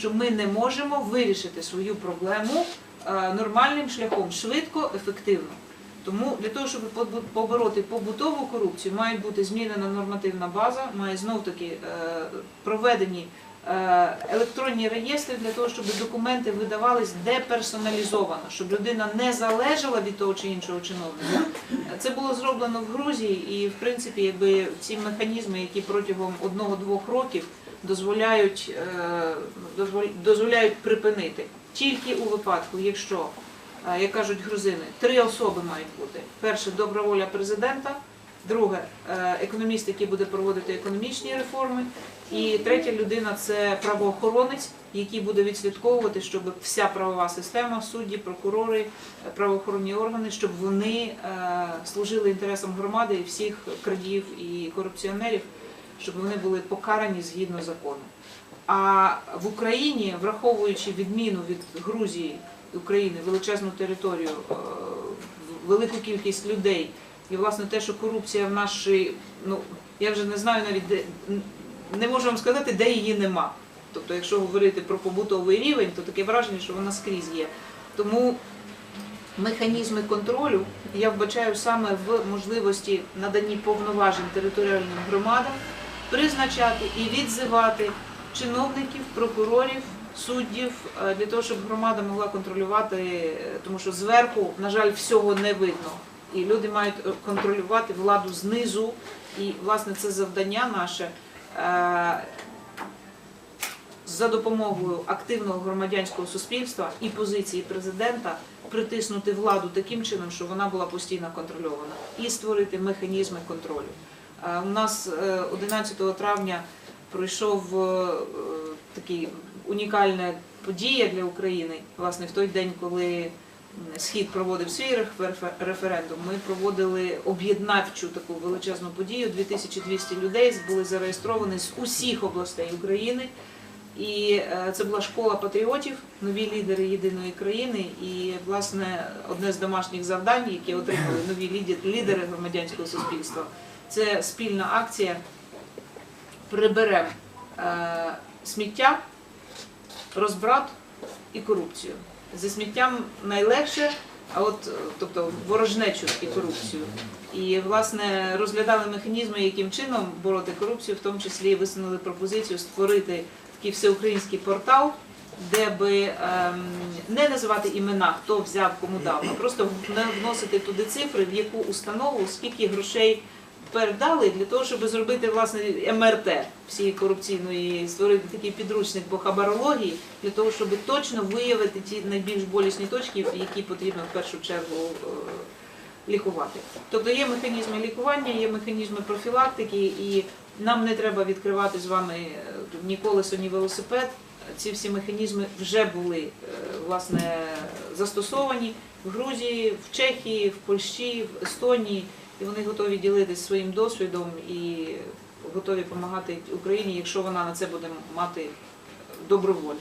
що ми не можемо вирішити свою проблему е, нормальним шляхом, швидко, ефективно. Тому для того, щоб побороти побутову корупцію, має бути змінена нормативна база, має знов таки е, проведені е, електронні реєстри для того, щоб документи видавались деперсоналізовано, щоб людина не залежала від того чи іншого чиновника. Це було зроблено в Грузії, і в принципі, якби ці механізми, які протягом одного-двох років дозволяють, е, дозволяють припинити. Тільки у випадку, якщо, е, як кажуть грузини, три особи мають бути: перше добра воля президента. Друге, е, економіст, який буде проводити економічні реформи, і третя людина це правоохоронець, який буде відслідковувати, щоб вся правова система, судді, прокурори, правоохоронні органи, щоб вони служили інтересам громади і всіх крадіїв і корупціонерів, щоб вони були покарані згідно закону. А в Україні, враховуючи відміну від Грузії України, величезну територію, е, велику кількість людей, і власне те, що корупція в нашій, ну я вже не знаю навіть де не можу вам сказати, де її нема. Тобто, якщо говорити про побутовий рівень, то таке враження, що вона скрізь є. Тому механізми контролю я вбачаю саме в можливості наданні повноважень територіальним громадам призначати і відзивати чиновників, прокурорів, суддів е, для того, щоб громада могла контролювати, е, тому що зверху, на жаль, всього не видно. І люди мають е, контролювати владу знизу. І, власне, це завдання наше за допомогою активного громадянського суспільства і позиції президента притиснути владу таким чином, щоб вона була постійно контрольована, і створити механізми контролю. Е, У нас е, 11 травня пройшов е, такий унікальна подія для України. Власне, в той день, коли Схід проводив свій рефер- референдум, ми проводили об'єднавчу таку величезну подію. 2200 людей були зареєстровані з усіх областей України. І е, це була школа патріотів, нові лідери єдиної країни. І власне одне з домашніх завдань, які отримали нові лідери громадянського суспільства, це спільна акція приберемо е, сміття, розбрат і корупцію. Зі сміттям найлегше, а от е, тобто ворожнечу і корупцію. І власне розглядали механізми, яким чином бороти корупцію, в тому числі висунули пропозицію створити такий всеукраїнський портал, де би ем, не називати імена, хто взяв, кому дав, а просто вносити туди цифри, в яку установу, скільки грошей передали для того, щоб зробити власне МРТ всієї корупційної, створити такий підручник по хабарології, для того, щоб точно виявити ті найбільш болісні точки, які потрібно в першу чергу е, лікувати. Тобто є механізми лікування, є механізми профілактики, і нам не треба відкривати з вами е, ні колесо, ні велосипед. Ці всі механізми вже були е, власне застосовані в Грузії, в Чехії, в Польщі, в Естонії, і вони готові ділитися своїм досвідом і готові допомагати Україні, якщо вона на це буде мати добру волю.